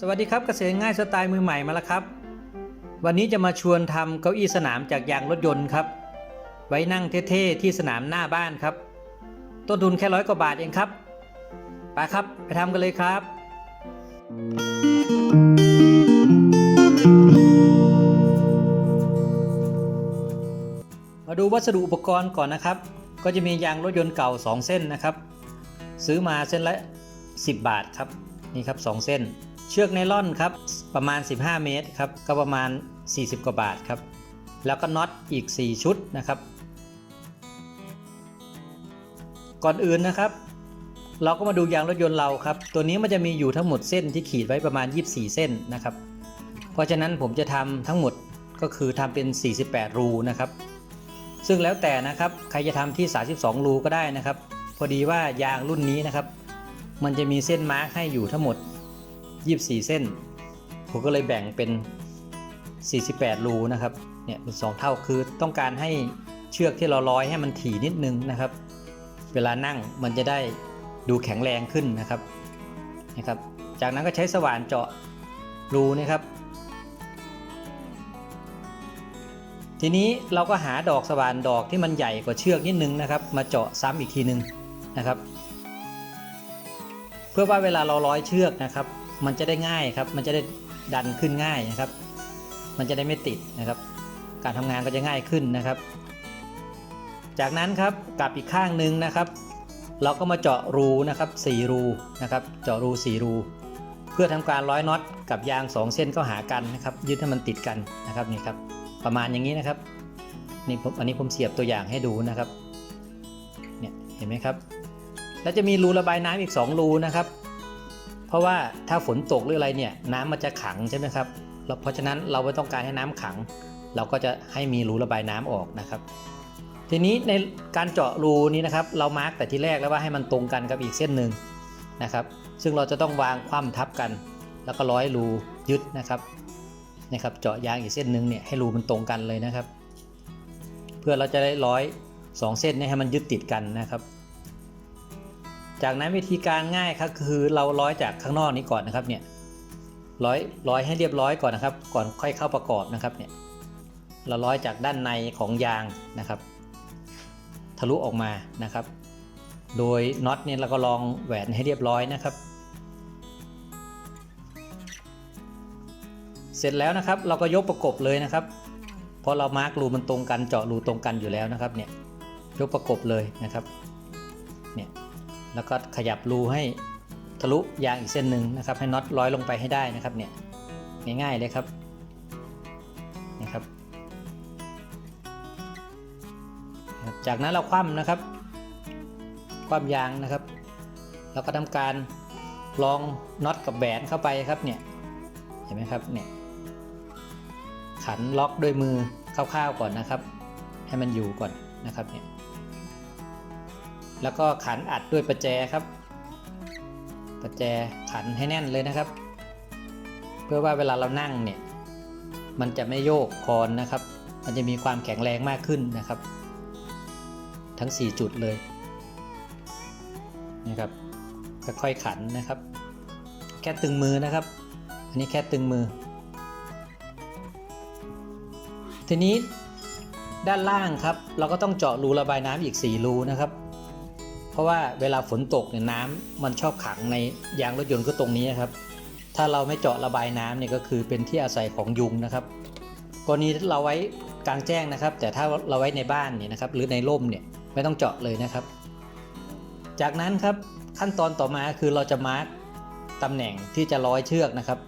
สวัสดีครับเกษตรง่ายสไตล์มือใหม่มาแล้วครับ วันนี้จะมาชวนทำเก้าอี้สนามจากยางรถยนต์ครับ ไว้นั่งเท่ๆที่สนามหน้าบ้านครับ ต้นทุนแค่ร้อยกว่าบาทเองครับไปครับไปทำกันเลยครับ มาดูวัสดุอุปกรณ์ก่อนนะครับ ก็จะมียางรถยนต์เก่า 2 เส้นนะครับ ซื้อมาเส้นละ 10 บาทครับนี่ครับ 2 เส้น เชือกไนล่อนครับประมาณ 15 เมตรครับก็ประมาณ 40 กว่าบาทครับ แล้วก็น็อตอีก 4 ชุดนะครับ ก่อนอื่นนะครับ เราก็มาดูยางรถยนต์เราครับ ตัวนี้มันจะมีอยู่ทั้งหมดเส้นที่ขีดไว้ประมาณ 24 เส้นนะครับ เพราะฉะนั้นผมจะทำทั้งหมดก็คือทำเป็น 48 รูนะครับ ซึ่งแล้วแต่นะครับใครจะทำที่ 32 รูก็ได้นะครับ พอดีว่ายางรุ่นนี้นะครับ มันจะมีเส้นมาร์กให้อยู่ทั้งหมด 24 เส้น ผมก็เลยแบ่งเป็น 48 รูนะครับ เนี่ยเป็น 2 เท่าคือต้องการให้เชือกที่เราร้อยให้มันถี่นิดนึงนะครับ เวลานั่งมันจะได้ดูแข็งแรงขึ้นนะครับนะครับ จากนั้นก็ใช้สว่านเจาะรูนะครับ ทีนี้เราก็หาดอกสว่านดอกที่มันใหญ่กว่าเชือกนิดนึงนะครับ มาเจาะซ้ำอีกทีนึงนะครับ เพื่อว่าเวลาเราร้อยเชือกนะครับ มันจะได้ง่ายครับ มันจะได้ดันขึ้นง่ายนะครับ มันจะได้ไม่ติดนะครับ การทำงานก็จะง่ายขึ้นนะครับ จากนั้นครับกลับอีกข้างหนึ่งนะครับ เราก็มาเจาะรูนะครับ4รูนะครับ เจาะรู4รู เพื่อทำการร้อยน็อตกับยาง 2 เส้นเข้าหากันนะครับ ยึดให้มันติดกันนะครับนี่ครับประมาณอย่างนี้นะครับนี่ผมอันนี้ผมเสียบตัวอย่างให้ดูนะครับเนี่ยเห็นไหมครับ แล้วจะมีรูระบายน้ำอีก 2 รูนะครับ เพราะว่าถ้าฝนตกหรืออะไรเนี่ยน้ำมันจะขังใช่ไหมครับเพราะฉะนั้นเราไม่ต้องการให้น้ำขัง เราก็จะให้มีรูระบายน้ำออกนะครับ ทีนี้ในการเจาะรูนี้นะครับ เรามาร์กแต่ที่แรกแล้วว่าให้มันตรงกันกับอีกเส้นหนึ่งนะครับ ซึ่งเราจะต้องวางคว่ำทับกัน แล้วก็ร้อยรูยึดนะครับนะครับ เจาะยางอีกเส้นหนึ่งเนี่ยให้รูมันตรงกันเลยนะครับ เพื่อเราจะได้ร้อยสองเส้นนี่ยให้มันยึดติดกันนะครับ จากนั้นวิธีการง่ายครับคือเราร้อยจากข้างนอกนี้ก่อนนะครับเนี่ยร้อยร้อยให้เรียบร้อยก่อนนะครับ ก่อนค่อยเข้าประกอบนะครับเนี่ยเราร้อยจากด้านในของยางนะครับ ทะลุออกมานะครับ โดยน็อตเนี่ยเราก็ลองแหวนให้เรียบร้อยนะครับ เสร็จแล้วนะครับเราก็ยกประกบเลยนะครับ เพราะเรามาร์กรูมันตรงกันเจาะรูตรงกันอยู่แล้วนะครับเนี่ยยกประกบเลยนะครับเนี่ย แล้วก็ขยับรูให้ทะลุยางอีกเส้นหนึ่งนะครับให้น็อตร้อยลงไปให้ได้นะครับเนี่ยง่ายๆเลยครับนะครับ จากนั้นเราคว่ำนะครับ คว่ำยางนะครับ แล้วก็ทำการลองน็อตกับแบนเข้าไปครับเนี่ยเห็นไหมครับเนี่ยขันล็อกด้วยมือคร่าวๆก่อนนะครับ ให้มันอยู่ก่อนนะครับเนี่ย แล้วก็ขันอัดด้วยประแจครับ ประแจขันให้แน่นเลยนะครับ เพื่อว่าเวลาเรานั่งเนี่ยมันจะไม่โยกคอนนะครับ มันจะมีความแข็งแรงมากขึ้นนะครับ ทั้ง 4 จุดเลยนะครับค่อยๆขันนะครับ แค่ตึงมือนะครับ อันนี้แค่ตึงมือ ทีนี้ด้านล่างครับ เราก็ต้องเจาะรูระบายน้ำอีก 4 รูนะครับ เพราะว่าเวลาฝนตกเนี่ยน้ำมันชอบขังในยางรถยนต์ก็ตรงนี้ครับ ถ้าเราไม่เจาะระบายน้ำเนี่ยก็คือเป็นที่อาศัยของยุงนะครับกรณีเราไว้กลางแจ้งนะครับ แต่ถ้าเราไว้ในบ้านเนี่ยนะครับ หรือในร่มเนี่ยไม่ต้องเจาะเลยนะครับ จากนั้นครับขั้นตอนต่อมาคือเราจะมาร์กตำแหน่งที่จะร้อยเชือกนะครับ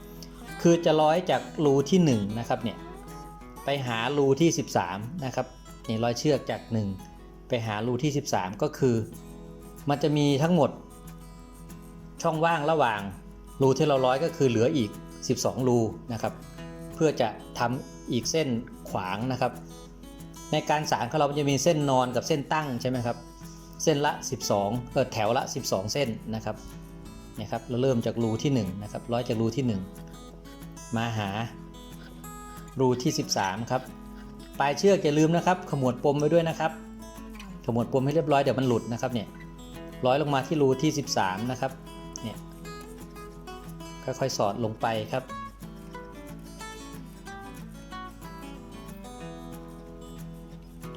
คือจะร้อยจากรูที่1นะครับเนี่ยไปหารูที่ 13นะครับนี่ร้อยเชือกจาก 1 ไปหารูที่ 13 ก็คือ มันจะมีทั้งหมดช่องว่างระหว่างรูที่เราร้อยก็คือเหลืออีก 12 รูนะครับ เพื่อจะทำอีกเส้นขวางนะครับ ในการสารของเราจะมีเส้นนอนกับเส้นตั้งใช่ไหมครับ เส้นละ 12เออแถวละ 12 เส้นนะครับเนี่ยครับเราเริ่มจากรูที่1นะครับร้อยจากรูที่ 1 มาหารูที่ 13ครับปลายเชือกอย่าลืมนะครับ ขมวดปมไว้ด้วยนะครับ ขมวดปมให้เรียบร้อยเดี๋ยวมันหลุดนะครับเนี่ย ร้อยลงมาที่รูที่ 13 นะครับ เนี่ยค่อยๆสอดลงไปครับ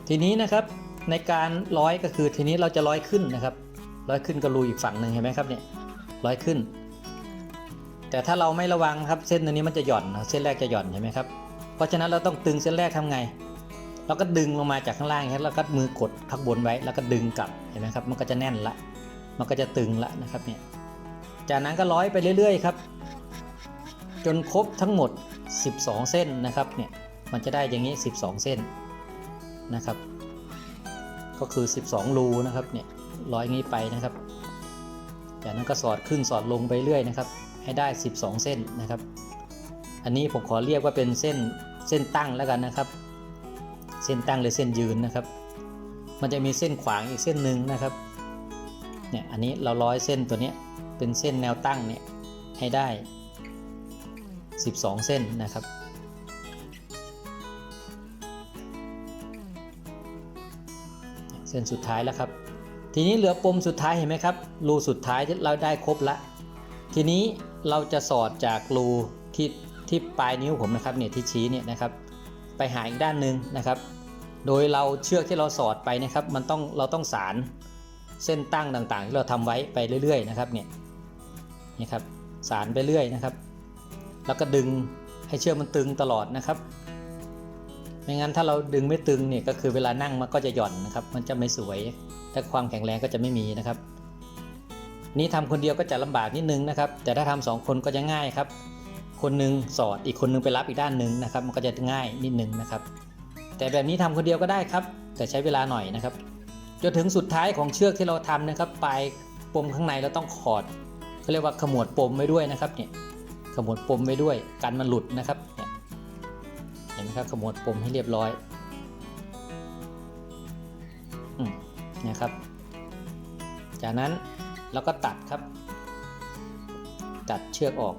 ทีนี้นะครับในการร้อยก็คือทีนี้เราจะร้อยขึ้นนะครับ ร้อยขึ้นก็รูอีกฝั่งหนึ่งเห็นไหมครับเนี่ยร้อยขึ้น แต่ถ้าเราไม่ระวังครับเส้นตัวนี้มันจะหย่อนเส้นแรกจะหย่อนเห็นไหมครับเพราะฉะนั้นเราต้องตึงเส้นแรกทำไงเราก็ดึงลงมาจากข้างล่างครับแล้วก็มือกดข้างบนไว้ แล้วก็ดึงกลับเห็นไหมครับ มันก็จะแน่นละ มันก็จะตึงละนะครับเนี่ยจากนั้นก็ร้อยไปเรื่อยๆครับ จนครบทั้งหมด 12 เส้นนะครับเนี่ยมันจะได้อย่างนี้ 12 เส้นนะครับ ก็คือ 12 รูนะครับเนี่ยร้อยงี้ไปนะครับ จากนั้นก็สอดขึ้นสอดลงไปเรื่อยนะครับ ให้ได้ 12 เส้นนะครับ อันนี้ผมขอเรียกว่าเป็นเส้นเส้นตั้งแล้วกันนะครับ เส้นตั้งหรือเส้นยืนนะครับ มันจะมีเส้นขวางอีกเส้นหนึ่งนะครับ เนี่ยอันนี้เราร้อยเส้นตัวเนี้ยเป็นเส้นแนวตั้งเนี่ยให้ได้ 12 เส้นนะครับ เส้นสุดท้ายแล้วครับ ทีนี้เหลือปมสุดท้ายเห็นไหมครับรูสุดท้ายที่เราได้ครบละ ทีนี้เราจะสอดจากรูที่ที่ปลายนิ้วผมนะครับเนี่ยที่ชี้เนี่ยนะครับ ไปหาอีกด้านหนึ่งนะครับ โดยเราเชือกที่เราสอดไปนะครับ มันต้องเราต้องสาร เส้นตั้งต่างๆ ที่เราทำไว้ไปเรื่อย ๆ นะครับเนี่ยนี่ครับสารไปเรื่อยนะครับ แล้วก็ดึงให้เชือกมันตึงตลอดนะครับ ไม่งั้นถ้าเราดึงไม่ตึงเนี่ยก็คือเวลานั่งมันก็จะหย่อนนะครับ มันจะไม่สวยแต่ความแข็งแรงก็จะไม่มีนะครับ นี่ทำคนเดียวก็จะลำบากนิดนึงนะครับ แต่ถ้าทำสองคนก็จะง่ายครับ คนหนึงสอดอีกคนหนึงไปรับอีกด้านหนึ่งนะครับ มันก็จะง่ายนิดนึงนะครับ แต่แบบนี้ทำคนเดียวก็ได้ครับ แต่ใช้เวลาหน่อยนะครับ จนถึงสุดท้ายของเชือกที่เราทำนะครับ ปลายปมข้างในเราต้องขอดเขาเรียกว่าขมวดปมไว้ด้วยนะครับเนี่ยขมวดปมไว้ด้วยกันมันหลุดนะครับเนี่ยเห็นไหมครับขมวดปมให้เรียบร้อยอนะครับ จากนั้นเราก็ตัดครับ ตัดเชือกออก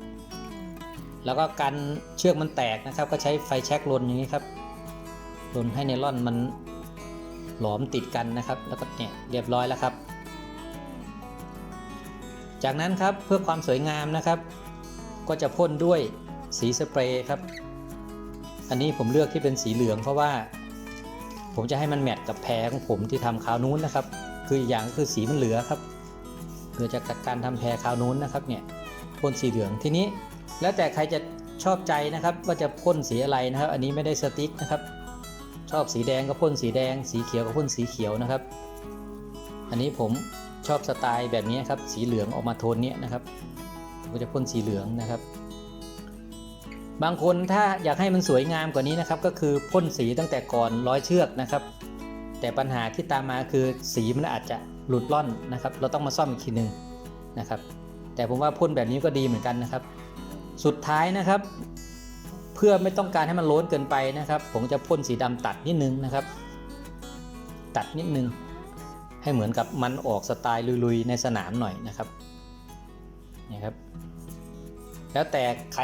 แล้วก็กันเชือกมันแตกนะครับ ก็ใช้ไฟแช็กลนอย่างนี้ครับลนให้ไนล่อนมัน หลอมติดกันนะครับ แล้วก็เนี่ยเรียบร้อยแล้วครับ จากนั้นครับเพื่อความสวยงามนะครับ ก็จะพ่นด้วยสีสเปรย์ครับ อันนี้ผมเลือกที่เป็นสีเหลืองเพราะว่า ผมจะให้มันแมทกับแพรของผมที่ทำคราวนู้นนะครับ คืออย่างก็คือสีมันเหลือครับเกิดจากการทำแพรคราวนู้นนะครับเนี่ยพ่นสีเหลืองทีนี้ แล้วแต่ใครจะชอบใจนะครับว่าจะพ่นสีอะไรนะครับ อันนี้ไม่ได้สติ๊กนะครับ ชอบสีแดงก็พ่นสีแดง สีเขียวก็พ่นสีเขียวนะครับ อันนี้ผมชอบสไตล์แบบนี้ครับ สีเหลืองออกมาโทนนี้นะครับผมก็จะพ่นสีเหลืองนะครับ บางคนถ้าอยากให้มันสวยงามกว่านี้นะครับ ก็คือพ่นสีตั้งแต่ก่อนร้อยเชือกนะครับ แต่ปัญหาที่ตามมาคือสีมันอาจจะหลุดล่อนนะครับ เราต้องมาซ่อมอีกทีหนึ่งนะครับ แต่ผมว่าพ่นแบบนี้ก็ดีเหมือนกันนะครับ สุดท้ายนะครับ พื่อไม่ต้องการให้มันโล้นเกินไปนะครับ ผมจะพ่นสีดำตัดนิดนึงนะครับ ตัดนิดนึง ให้เหมือนกับมันออกสไตล์ลุยๆในสนามหน่อยนะครับนี่ครับ แล้วแต่ใคร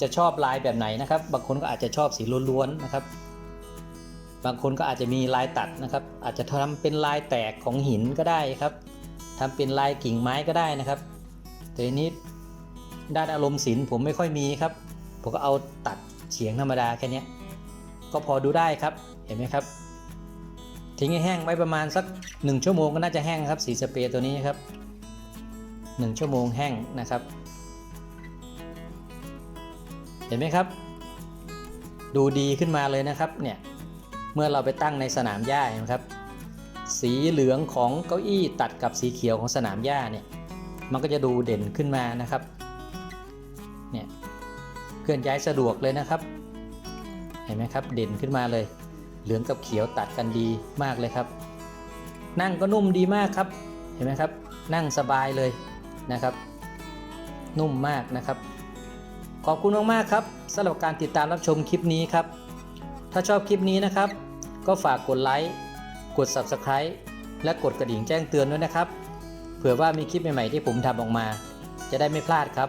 จะชอบลายแบบไหนนะครับ บางคนก็อาจจะชอบสีล้วนๆนะครับ บางคนก็อาจจะมีลายตัดนะครับ อาจจะทำเป็นลายแตกของหินก็ได้ครับทำเป็นลายกิ่งไม้ก็ได้นะครับแต่นี้ด้านอารมณ์ศิลป์ผมไม่ค่อยมีครับผมก็เอาตัด เฉียงธรรมดาแค่เนี้ยก็พอดูได้ครับเห็นไหมครับ ทิ้งให้แห้งไว้ประมาณสัก 1 ชั่วโมงก็น่าจะแห้งครับสีสเปรย์ตัวนี้ครับ 1 ชั่วโมงแห้งนะครับ เห็นไหมครับ ดูดีขึ้นมาเลยนะครับเนี่ยเมื่อเราไปตั้งในสนามหญ้าเห็นไหมครับ สีเหลืองของเก้าอี้ตัดกับสีเขียวของสนามหญ้าเนี่ยมันก็จะดูเด่นขึ้นมานะครับ เคลื่อนย้ายสะดวกเลยนะครับ เห็นไหมครับ เด่นขึ้นมาเลย เหลืองกับเขียวตัดกันดีมากเลยครับ นั่งก็นุ่มดีมากครับ เห็นไหมครับ นั่งสบายเลยนะครับ นุ่มมากนะครับ ขอบคุณมากๆครับสำหรับการติดตามรับชมคลิปนี้ครับ ถ้าชอบคลิปนี้นะครับ ก็ฝากกดไลค์ กด Subscribe และกดกระดิ่งแจ้งเตือนด้วยนะครับ เผื่อว่ามีคลิปใหม่ๆที่ผมทำออกมา จะได้ไม่พลาดครับ